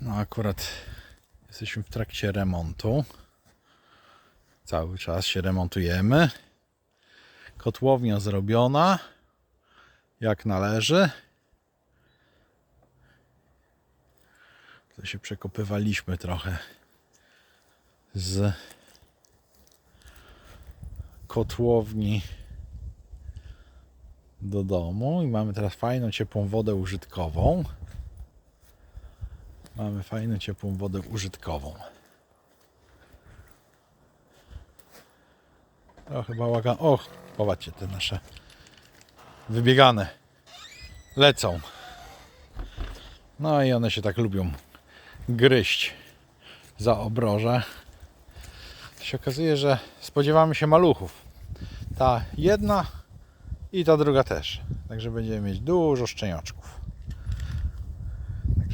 No akurat jesteśmy w trakcie remontu. Cały czas się remontujemy. Kotłownia zrobiona jak należy. To się przekopywaliśmy trochę z kotłowni do domu i mamy teraz fajną ciepłą wodę użytkową. Mamy fajną ciepłą wodę użytkową. Trochę bałagan. Och, popatrzcie, te nasze wybiegane lecą. No i one się tak lubią gryźć za obroże. Się okazuje, że spodziewamy się maluchów. Ta jedna i ta druga też. Także będziemy mieć dużo szczeniaczków.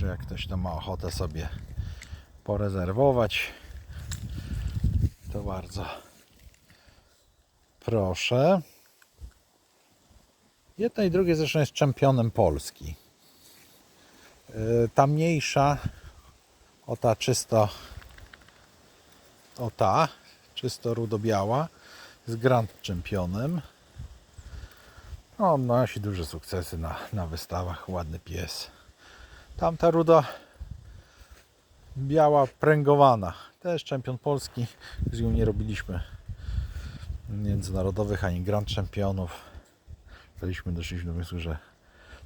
Także jak ktoś tam ma ochotę sobie porezerwować, to bardzo proszę. Jedna i drugie zresztą jest czempionem Polski. Yy, Ta mniejsza, o ta czysto, o ta, czysto rudo-biała, jest grand czempionem. No, on nosi duże sukcesy na, na wystawach, ładny pies. Tamta ruda biała pręgowana, też czempion Polski. Z nią nie robiliśmy międzynarodowych ani grand czempionów. Daliśmy doszliśmy do wniosku, że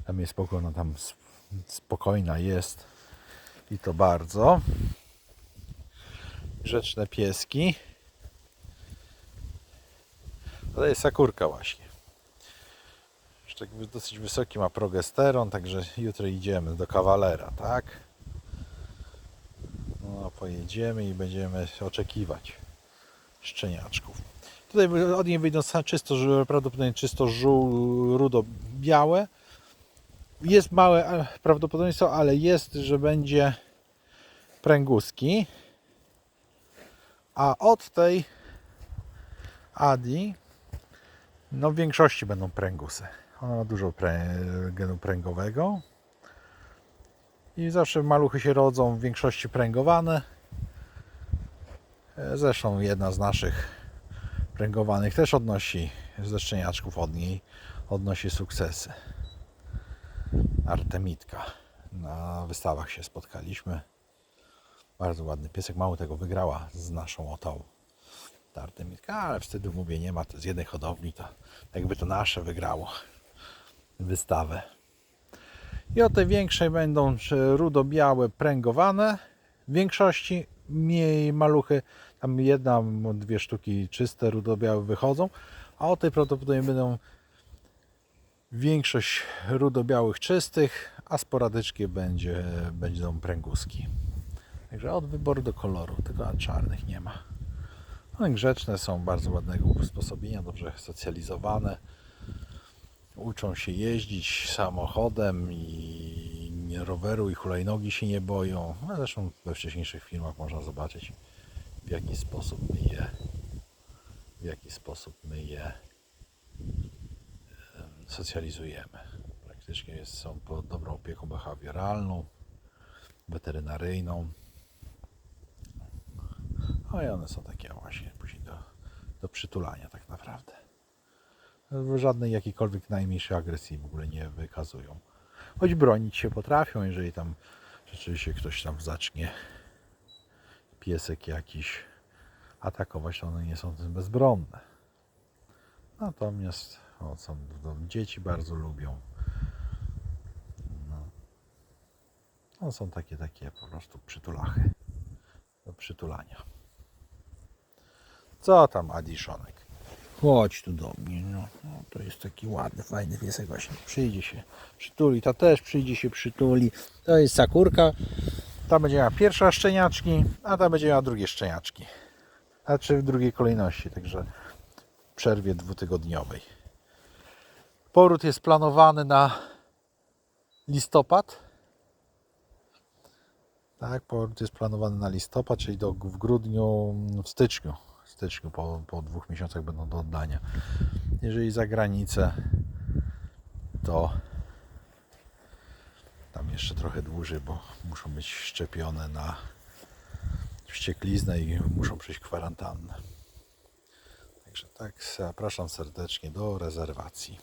tam jest spokojna, tam s- spokojna jest i to bardzo. Grzeczne pieski. To jest sakurka właśnie. Jeszcze tak dosyć wysoki ma progesteron, także jutro idziemy do kawalera, tak? No, pojedziemy i będziemy oczekiwać szczeniaczków. Tutaj od niej wyjdą czysto, prawdopodobnie czysto żół, rudo białe. Jest małe prawdopodobieństwo, ale jest, że będzie pręguski. A od tej Adi no w większości będą pręgusy. Ona ma dużo genu pręgowego. I zawsze maluchy się rodzą w większości pręgowane. E, Zresztą jedna z naszych pręgowanych też odnosi ze szczeniaczków od niej odnosi sukcesy. Artemitka. Na wystawach się spotkaliśmy. Bardzo ładny piesek. Mało tego wygrała z naszą otą. Ta Artemitka, ale wtedy mówię, nie ma to z jednej hodowli, to jakby to nasze wygrało wystawę. I o tej większej będą rudo-białe pręgowane. W większości mniej maluchy, tam jedna, dwie sztuki czyste rudo-białe wychodzą, a o tej prawdopodobnie będą większość rudo-białych czystych, a sporadyczkie będzie, będą pręguski. Także od wyboru do koloru, tylko czarnych nie ma. No, grzeczne są, bardzo ładnego usposobienia, dobrze socjalizowane. Uczą się jeździć samochodem i roweru i hulajnogi się nie boją. No, zresztą we wcześniejszych filmach można zobaczyć w jaki sposób my je w jaki sposób my je em, socjalizujemy. Praktycznie są pod dobrą opieką behawioralną, weterynaryjną. No i one są takie właśnie później do, do przytulania tak naprawdę. Żadnej jakiejkolwiek najmniejszej agresji w ogóle nie wykazują. Choć bronić się potrafią, jeżeli tam rzeczywiście ktoś tam zacznie piesek jakiś atakować, to one nie są tym bezbronne. Natomiast o, są, no, dzieci bardzo lubią. No. no są takie, takie po prostu przytulachy do przytulania. Co tam, Adiszonek? Chodź tu do mnie. No, no, to jest taki ładny, fajny piesek właśnie. Przyjdzie się przytuli. Ta też przyjdzie się przytuli. To jest sakurka. Ta będzie miała pierwsze szczeniaczki, a ta będzie miała drugie szczeniaczki. Znaczy w drugiej kolejności, także w przerwie dwutygodniowej. Poród jest planowany na listopad. Tak, poród jest planowany na listopad, czyli do, w grudniu, w styczniu. Styczniu po, po dwóch miesiącach będą do oddania. Jeżeli za granicę, to tam jeszcze trochę dłużej, bo muszą być szczepione na wściekliznę i muszą przejść kwarantannę. Także tak, zapraszam serdecznie do rezerwacji.